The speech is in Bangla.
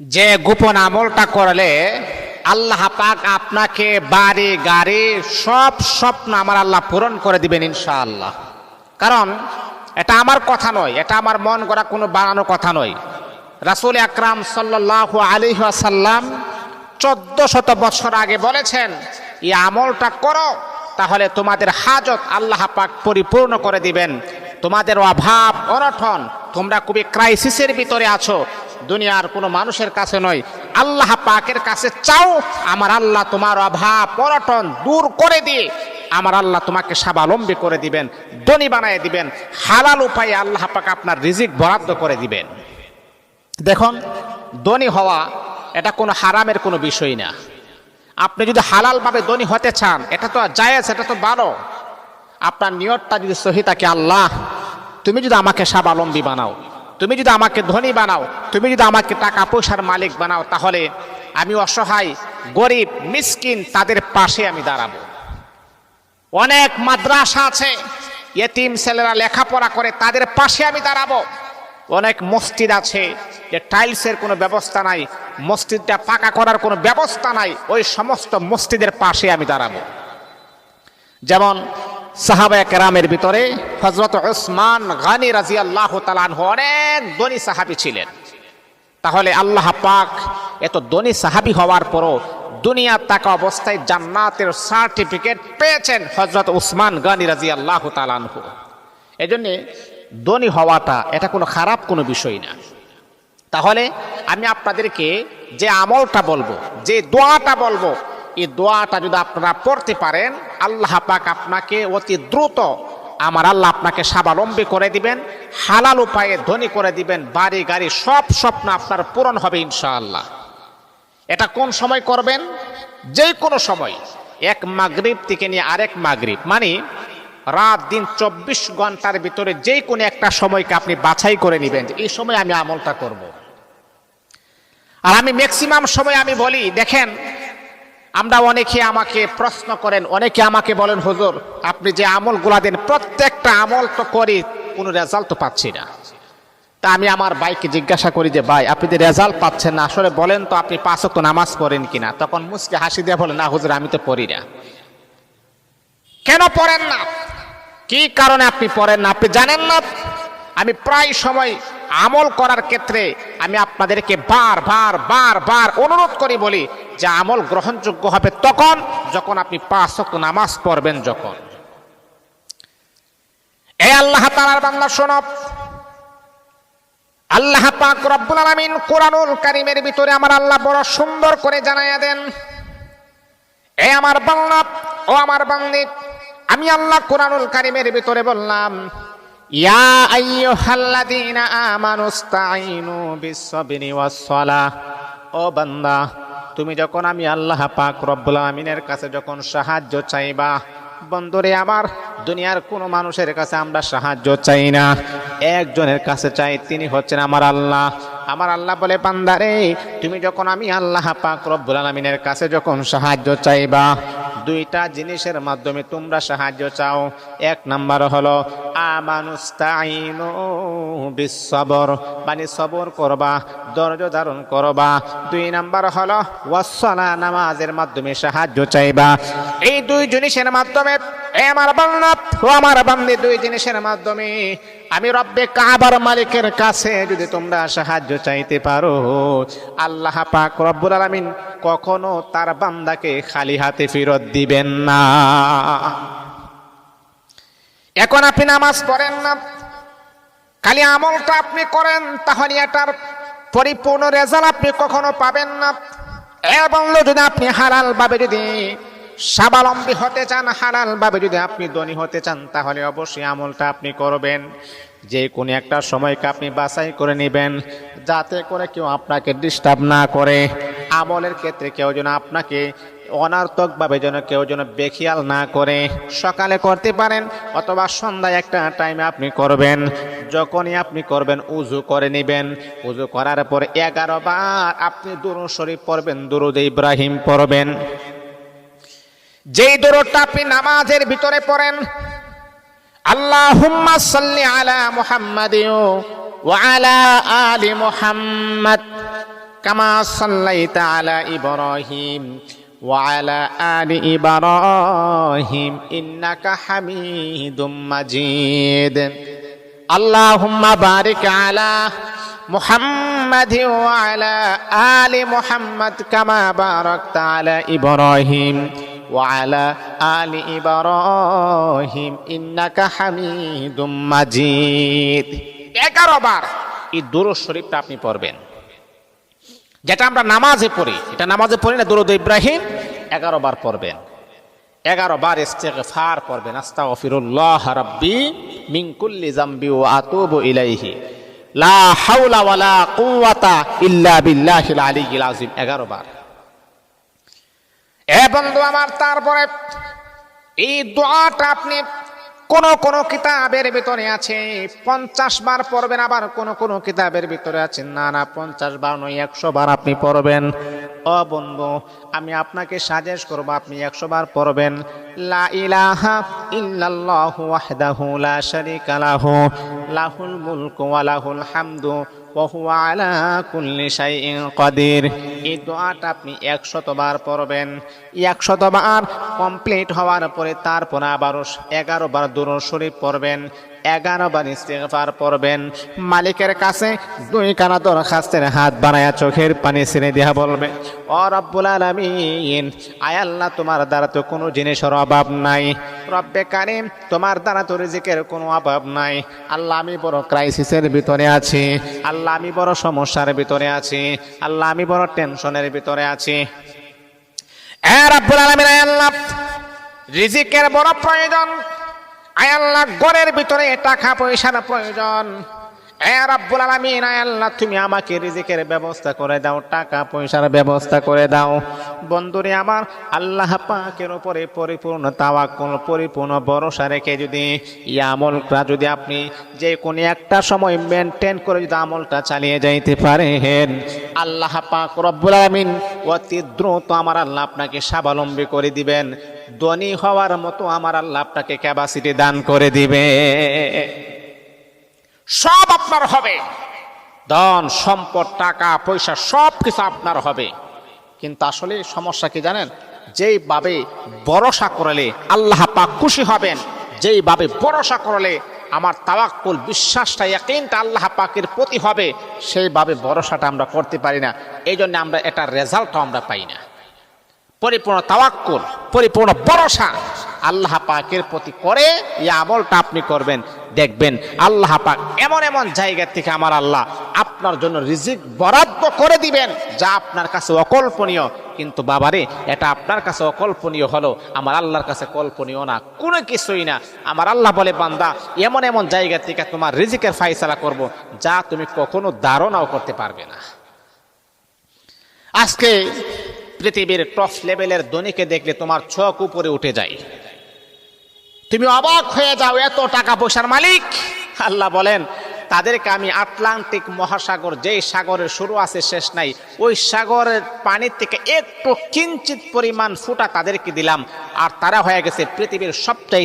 যে গোপন আমলটা করলে আল্লাহ পাক আপনাকে বাড়ি, গাড়ি, সব স্বপ্ন আমার আল্লাহ পূরণ করে দিবেন ইনশাআল্লাহ। কারণ এটা আমার কথা নয়, এটা আমার মন করা কোনো বানানো কথা নয়। রাসুল আকরাম সাল্লাহ আলী আসাল্লাম চোদ্দ শত বছর আগে বলেছেন, এই আমলটা করো, তাহলে তোমাদের হাজত আল্লাহ পাক পরিপূর্ণ করে দিবেন। তোমাদের অভাব অনঠন তোমরা খুবই ক্রাইসিসের ভিতরে আছো দুনিয়ার কোনো মানুষের কাছে নয়। আল্লাহ পাকের কাছে চাও, আমার আল্লাহ তোমার অভাব পরটন দূর করে দিয়ে আমার আল্লাহ তোমাকে স্বাবলম্বী করে দিবেন, ধনী বানায় দিবেন, হালাল উপায়ে আল্লাহ পাক আপনার রিজিক বরাদ্দ করে দিবেন। দেখুন, ধনী হওয়া এটা কোনো হারামের কোনো বিষয় না। আপনি যদি হালালভাবে ধনী হতে চান, এটা তো জায়েজ, এটা তো ভালো। আপনার নিয়তটা যদি সহি থাকে, আল্লাহ, তুমি যদি আমাকে স্বাবলম্বী বানাও। তুমি যদি আমাকে ধনী বানাও, তুমি যদি আমাকে টাকা পয়সার মালিক বানাও, তাহলে আমি অসহায়, গরিব, মিসকিন তাদের পাশে আমি দাঁড়াবো। অনেক মাদ্রাসা আছে, এতিম ছেলেরা লেখাপড়া করে তাদের পাশে আমি দাঁড়াবো। অনেক মসজিদ আছে, যে টাইলসের কোনো ব্যবস্থা নাই, মসজিদটা পাকা করার কোনো ব্যবস্থা নাই, ওই সমস্ত মসজিদের পাশে আমি দাঁড়াবো। যেমন সাহাবা কেরামের ভিতরে হজরত ওসমান গানি রাজি আল্লাহ তালানহ অনেক ধনী সাহাবি ছিলেন। তাহলে আল্লাহ পাক এত ধনী সাহাবি হওয়ার পরও দুনিয়ার থাকা অবস্থায় জান্নাতের সার্টিফিকেট পেয়েছেন হজরত উসমান গানি রাজি আল্লাহ তালানহ এই জন্যে ধনী হওয়াটা, এটা কোনো খারাপ কোনো বিষয় না। তাহলে আমি আপনাদেরকে যে আমলটা বলব, যে দোয়াটা বলব এই দোয়াটা যদি আপনারা পড়তে পারেন, আল্লাহ পাক আপনাকে অতি দ্রুত আমার আল্লাহ আপনাকে স্বাবলম্বী করে দিবেন, হালাল উপায়ে ধনী করে দিবেন, বাড়ি গাড়ি সব স্বপ্ন আপনার পূরণ হবে ইনশাআল্লাহ। এটা কোন সময় করবেন? যে কোনো সময়। এক মাগরিব থেকে নিয়ে আরেক মাগরিব। মানে রাত দিন চব্বিশ ঘণ্টার ভিতরে যে কোনো একটা সময়কে আপনি বাছাই করে নেবেন এই সময় আমি আমলটা করব। আর আমি ম্যাক্সিমাম সময় আমি বলি, দেখেন আমরা অনেকে আমাকে প্রশ্ন করেন, অনেকে আমাকে বলেন, হুজুর, আপনি যে আমলগুলা দেন, প্রত্যেকটা আমল তো করি, কোনো রেজাল্ট তো পাচ্ছি না। তা আমি আমার ভাইকে জিজ্ঞাসা করি যে, ভাই, আপনি যে রেজাল্ট পাচ্ছেন না, আসলে বলেন তো আপনি পাঁচ তো নামাজ পড়েন কিনা? তখন মুসকে হাসি দিয়ে বলেন না হুজুর, আমি তো পড়ি না। কেন পড়েন না? কি কারণে আপনি পড়েন না? আপনি জানেন না? আমি প্রায় সময় আমল করার ক্ষেত্রে আমি আপনাদেরকে বার বার বার বার অনুরোধ করি বলি যে আমল গ্রহণযোগ্য হবে তখন, যখন আপনি পাঁচ নামাজ পড়বেন যখন। এ আল্লাহ তাআলার বান্দা শোনব আল্লাহ পাক রব্বুল আলামিন কোরআনুল কারীমের ভিতরে আমার আল্লাহ বড় সুন্দর করে জানাইয়া দেন। এ আমার বাংলা ও আমার বান্দি, আমি আল্লাহ কোরআনুল কারীমের ভিতরে বললাম, ইয়া আইয়ুহাল্লাযীনা আমানুস্তাঈনু বিস-সাবরি ওয়াস-সালাহ। ও বান্দা তুমি যখন আমি আল্লাহ পাক রব্বুল আমিনের কাছে যখন সাহায্য চাইবা বন্ধুরে আমার দুনিয়ার কোনো মানুষের কাছে আমরা সাহায্য চাই না। একজনের কাছে চাই, তিনি হচ্ছেন আমার আল্লাহ। আমার আল্লাহ বলে পান্দারে তুমি যখন আমি আল্লাহ পাক রব্বুল আলমিনের কাছে যখন সাহায্য চাইবা দুইটা জিনিসের মাধ্যমে তোমরা সাহায্য চাও। এক নাম্বার হলো আমানুস্তাইনু বিশ্বর মানে সবর করবা, ধৈর্য ধারণ করবা। দুই নাম্বার হলো ওয়াসলা নামাজের মাধ্যমে সাহায্য চাইবা। এই দুই জিনিসের মাধ্যমে আমার বাংলা ও আমার বান্দি দুই জিনিসের মাধ্যমে আমি রব্বে কাবার মালিকের কাছে যদি তোমরা সাহায্য চাইতে পারো, আল্লাহ পাক রব্বুল আলামিন কখনো তার বান্দাকে খালি হাতে ফেরত দিবেন না। এখন আপনি নামাজ পড়েন না, খালি আমলটা আপনি করেন, তাহলে এটার পরিপূর্ণ রেজাল্ট আপনি কখনো পাবেন না। এবং যদি আপনি হালাল ভাবে যদি স্বাবলম্বী হতে চান হালাল ভাবে যদি আপনি ধনী হতে চান, তাহলে অবশ্যই আমলটা আপনি করবেন। যে কোনো একটা সময়কে আপনি বাছাই করে নেবেন, যাতে করে কেউ আপনাকে ডিস্টার্ব না করে। আমলের ক্ষেত্রে কেউ যেন আপনাকে অনার্থকভাবে যেন কেউ যেন বেখিয়াল না করে। সকালে করতে পারেন অথবা সন্ধ্যায় একটা টাইমে আপনি করবেন। যখনই আপনি করবেন, উজু করে নেবেন। উজু করার পর এগারো বার আপনি দুরু শরীফ পড়বেন, দুরুদ ইব্রাহিম পড়বেন। যেই দূরটা আপনি নামাজের ভিতরে পড়েন আল্লাহুম্মা সাল্লি আলা মুহাম্মাদিন ওয়া আলা আলি মুহাম্মাদ কামা সাল্লাইতা আলা ইব্রাহিম وعلى آل إبراهيم إنك حميد مجيد اللهم بارك على محمد وعلى آل محمد كما باركت على إبراهيم وعلى آل إبراهيم إنك حميد مجيد এগারো বার এই দুরুদ শরীফটা আপনি পড়বেন যেটা আমরা নামাজে পড়ি এটা নামাজে পড়ি না দুরুদ ইব্রাহিম এগারো বার পড়বেন এগারো বার ইস্তেগফার পড়বেন আস্তাগফিরুল্লাহ রাব্বি মিন কুল্লি জামবি ওয়া আতুবু ইলাইহি লা হাওলা ওয়ালা কুওয়াতা ইল্লা বিল্লাহিল আলিয়্যিল আযীম 11 বার এ বন্ধু আমার, তারপরে এই দোয়াটা আপনি কোন কোন কিতাবের ভিতরে আছে? পঞ্চাশ বার পড়বেন, আবার কোন কোন কিতাবের ভিতরে আছে? না না, পঞ্চাশ বার নয়, একশো বার আপনি পড়বেন। ও বন্ধু, আমি আপনাকে সাজেশ করব, আপনি একশো বার পড়বেন। লা ইলাহা ইল্লাল্লাহু ওয়াহদাহু লা শারীকা লাহু, লাহুল মুলকু ওয়া লাহুল হামদু। ওহুয়া আলা কাদির। এই দোয়াটা আপনি একশতবার পড়বেন। একশতবার কমপ্লিট হওয়ার পরে তারপর আবারও এগারো বার দুরুদ শরীফ পড়বেন। এগারো বার ইস্তেগফার পড়বেন। মালিকের কাছে দুই কানা দরখাস্তের হাত বাড়ায়া চোখের পানি ছেড়ে দেয়া বলবে, ও রব্বুল আলামিন, আয় আল্লাহ, তোমার দ্বারা তো কোনো জিনিসের অভাব নাই। রব্বে কারিম, তোমার দ্বারা তো রিজিকের কোনো অভাব নাই। আল্লাহ, আমি বড় ক্রাইসিসের ভিতরে আছি। আল্লাহ, আমি বড় সমস্যার ভিতরে আছি। আল্লাহ, আমি বড় টেনশনের ভিতরে আছি। এ রব্বুল আলামিন আল্লাহ, রিজিকের বড় প্রয়োজন। আয় আল্লাহ ঘরের ভিতরে টাকা পয়সার প্রয়োজন। রাব্বুল আলামিন আল্লাহ, তুমি আমাকে রিজিকের ব্যবস্থা করে দাও, টাকা পয়সার ব্যবস্থা করে দাও। বন্ধুরে আমার, আল্লাহ পাকের উপরে পরিপূর্ণ তাওয়াক্কুল, পরিপূর্ণ ভরসা রেখে যদি এই আমলটা যদি আপনি যে কোনো একটা সময় মেনটেন করে যদি আমলটা চালিয়ে যাইতে পারেন, আল্লাহ পাক রব্বুল আলামিন অতি দ্রুত আমার আল্লাহ আপনাকে স্বাবলম্বী করে দিবেন। ধনী হওয়ার মতো আমার আল্লাহ আপনাকে ক্যাপাসিটি দান করে দিবে সব আপনার হবে। ধন, সম্পদ, টাকা, পয়সা সব কিছু আপনার হবে। কিন্তু আসলে সমস্যা কি জানেন? যেইভাবে ভরসা করলে আল্লাহ পাক খুশি হবেন, যেইভাবে ভরসা করলে আমার তাওয়াক্কুল বিশ্বাসটা একদিনটা আল্লাহ পাকের প্রতি হবে, সেইভাবে ভরসাটা আমরা করতে পারি না। এই জন্য আমরা এটা রেজাল্টও আমরা পাই না। পরিপূর্ণ তাওয়াক্কুল, পরিপূর্ণ ভরসা আল্লাহ পাকের প্রতি করে এই আমলটা আপনি করবেন। দেখবেন আল্লাহ পাক এমন এমন জায়গা থেকে আমার আল্লাহ আপনার জন্য রিজিক বরাদ্দ করে দিবেন, যা আপনার কাছে অকল্পনীয়। কিন্তু বাবারে, এটা আপনার কাছে অকল্পনীয় হলো, আমার আল্লাহর কাছে কল্পনীয় না, কোনো কিছুই না। আমার আল্লাহ বলে, বান্দা, এমন এমন জায়গা থেকে তোমার রিজিকের ফাইসলা করব, যা তুমি কখনো ধারণাও করতে পারবে না। আজকে পৃথিবীর টপ লেভেলের ধনীকে দেখলে তোমার চোখ উপরে উঠে যায়। তুমি অবাক হয়ে যাও, এত টাকা পয়সার মালিক। আল্লাহ বলেন, তাদেরকে আমি আটলান্টিক মহাসাগর, যেই সাগরের শুরু আছে, শেষ নাই, ওই সাগরের পানির থেকে একটু কিঞ্চিত পরিমাণ ফুটা তাদেরকে দিলাম। আর তারা হয়ে গেছে পৃথিবীর সবচাই